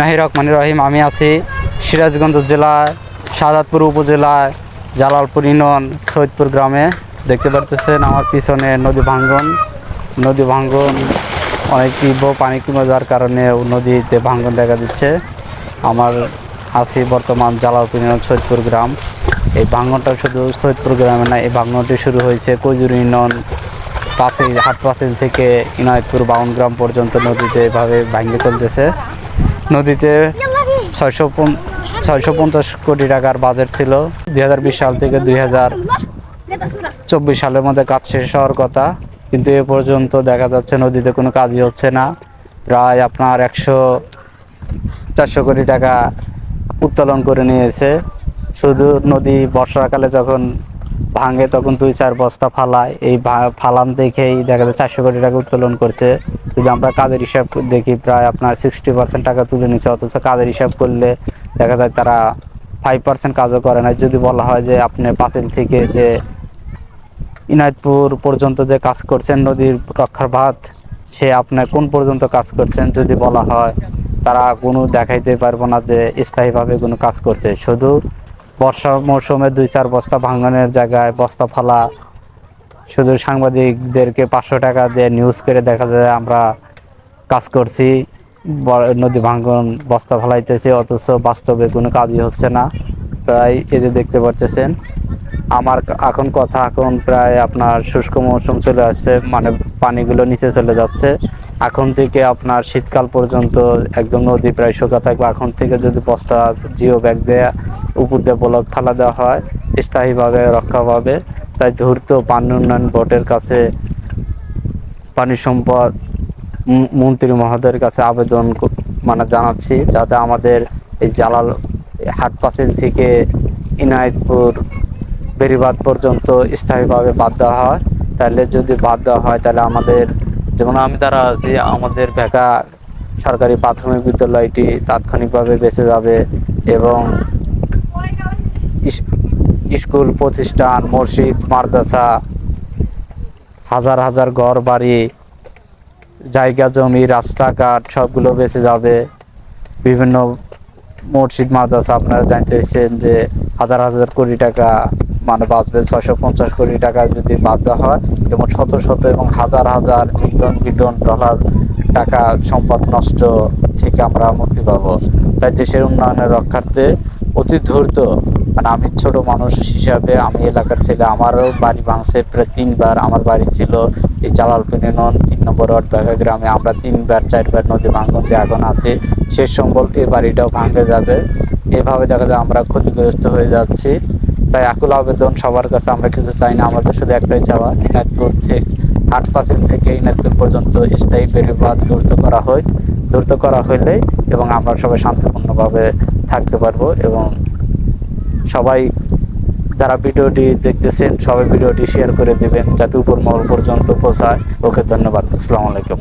নাহির রহমান রহিম, আমি আছি সিরাজগঞ্জ জেলার শাহাদপুর উপজেলায় জালালপুর ইউনিয়ন, সৈয়দপুর গ্রামে। দেখতে পারতেছেন আমার পিছনে নদী ভাঙ্গন। নদী ভাঙ্গন অনেক তীব্র পানি কমে যাওয়ার কারণে নদীতে ভাঙ্গন দেখা দিচ্ছে। আমার আছি বর্তমান জালালপুর ইউনিয়ন, সৈয়দপুর গ্রাম। এই ভাঙ্গনটা শুধু সৈয়দপুর গ্রামে না, এই ভাঙ্গনটি শুরু হয়েছে কৈজুর ইউনিয়ন পাঁচিল হাট পাঁচিল থেকে ইনায়তপুর বাউন গ্রাম পর্যন্ত নদীতে এভাবে ভাঙ্গে চলতেছে। নদীতে ছয়শো ছয়শো পঞ্চাশ কোটি টাকার বাজেট ছিল। দুই হাজার বিশ সাল থেকে দুই চব্বিশ সালের মধ্যে কাজ শেষ হওয়ার কথা, কিন্তু এ পর্যন্ত দেখা যাচ্ছে নদীতে কোনো কাজই হচ্ছে না। প্রায় আপনার একশো চারশো কোটি টাকা উত্তোলন করে নিয়েছে। শুধু নদী বর্ষাকালে যখন ভাঙে, তখন দুই চার বস্তা ফালায়। এই ফালান দেখেই দেখা যায় চারশো কোটি টাকা উত্তোলন করছে। যদি আমরা কাজের হিসাব দেখি প্রায় আপনার সিক্সটি পার্সেন্ট টাকা তুলে নিচ্ছে, অথচ কাজের হিসাব করলে দেখা যায় তারা ফাইভ পার্সেন্ট কাজও করে না। যদি বলা হয় যে আপনি পাঁচিল থেকে যে ইনায়তপুর পর্যন্ত যে কাজ করছেন, নদীর রক্ষার ভাত সে আপনার কোন পর্যন্ত কাজ করছেন যদি বলা হয়, তারা কোনো দেখাইতে পারব না যে স্থায়ীভাবে কোনো কাজ করছে। শুধু বর্ষা মৌসুমে দুই চার বস্তা ভাঙনের জায়গায় বস্তা ফালা শুধু সাংবাদিকদেরকে পাঁচশো টাকা দিয়ে নিউজ করে দেখা যায়, আমরা কাজ করছি নদী ভাঙ্গন বস্তা ফেলাইতেছে, অথচ বাস্তবে কোনো কাজই হচ্ছে না। তাই এই যে দেখতে পাচ্ছেন আমার এখন কথা এখন প্রায় আপনার শুষ্ক মৌসুম চলে আসছে মানে পানিগুলো নিচে চলে যাচ্ছে। এখন থেকে আপনার শীতকাল পর্যন্ত একদম নদী প্রায় শোকা থাকবে। এখন থেকে যদি বস্তা জিও ব্যাগ দেয়া উপর দিয়ে ব্লক ফেলা দেওয়া হয়, স্থায়ীভাবে রক্ষা পাবে। তাই ধূর্ত পানি উন্নয়ন বোর্ডের কাছে পানি সম্পদ মন্ত্রী মহোদয়ের কাছে আবেদন মানে জানাচ্ছি যাতে আমাদের এই জালাল হাট পাঁচিল থেকে ইনায়তপুর, বেরিবাদ পর্যন্ত স্থায়ীভাবে বাদ দেওয়া হয়। তাহলে যদি বাদ দেওয়া হয়, তাহলে আমাদের যেমন আমি দ্বারা আছি, আমাদের ভেকা সরকারি প্রাথমিক বিদ্যালয়টি তাৎক্ষণিকভাবে বেঁচে যাবে এবং স্কুল, প্রতিষ্ঠান, মসজিদ, মাদ্রাসা, হাজার হাজার ঘর, বাড়ি, জায়গা, জমি, রাস্তাঘাট, সবগুলো বেঁচে যাবে। বিভিন্ন মসজিদ, মাদ্রাসা আপনারা জানতেছেন যে হাজার হাজার কোটি টাকা মানে বাঁচবে ছয়শো পঞ্চাশ কোটি টাকা যদি বাদ দেওয়া হয়, এবং শত শত এবং হাজার হাজার মিলিয়ন বিলিয়ন ডলার টাকা সম্পদ নষ্ট থেকে আমরা মুক্তি পাবো। তাই দেশের উন্নয়নের রক্ষার্থে অতি ধূর্ত। মানে আমি ছোট মানুষ হিসাবে আমি এলাকার ছেলে, আমারও বাড়ি ভাঙছে প্রায় তিনবার। আমার বাড়ি ছিল এই জালালপুর ইউনিয়ন তিন নম্বর ওয়ার্ড বাগা গ্রামে। আমরা তিনবার, চারবার নদী ভাঙন দিয়ে এখন আছি। শেষ সম্বল এই বাড়িটাও ভাঙে যাবে। এভাবে দেখা যায় আমরা ক্ষতিগ্রস্ত হয়ে যাচ্ছি। তাই আকুল আবেদন সবার কাছে, আমরা কিছু চাই না। আমাদের শুধু একটাই চাওয়া, ইনায়তপুর থেকে আট পাঁচিল থেকে ইনায়তপুর পর্যন্ত স্থায়ী বেড়ে বাদ দ্রুত করা হয়। দ্রুত করা হইলে এবং আমরা সবাই শান্তিপূর্ণভাবে থাকতে পারব এবং সবাই যারা ভিডিওটি দেখতেছেন, সবাই ভিডিওটি শেয়ার করে দেবেন যাতে উপর মহল পর্যন্ত পৌঁছায়। ওকে ধন্যবাদ। আসসালামু আলাইকুম।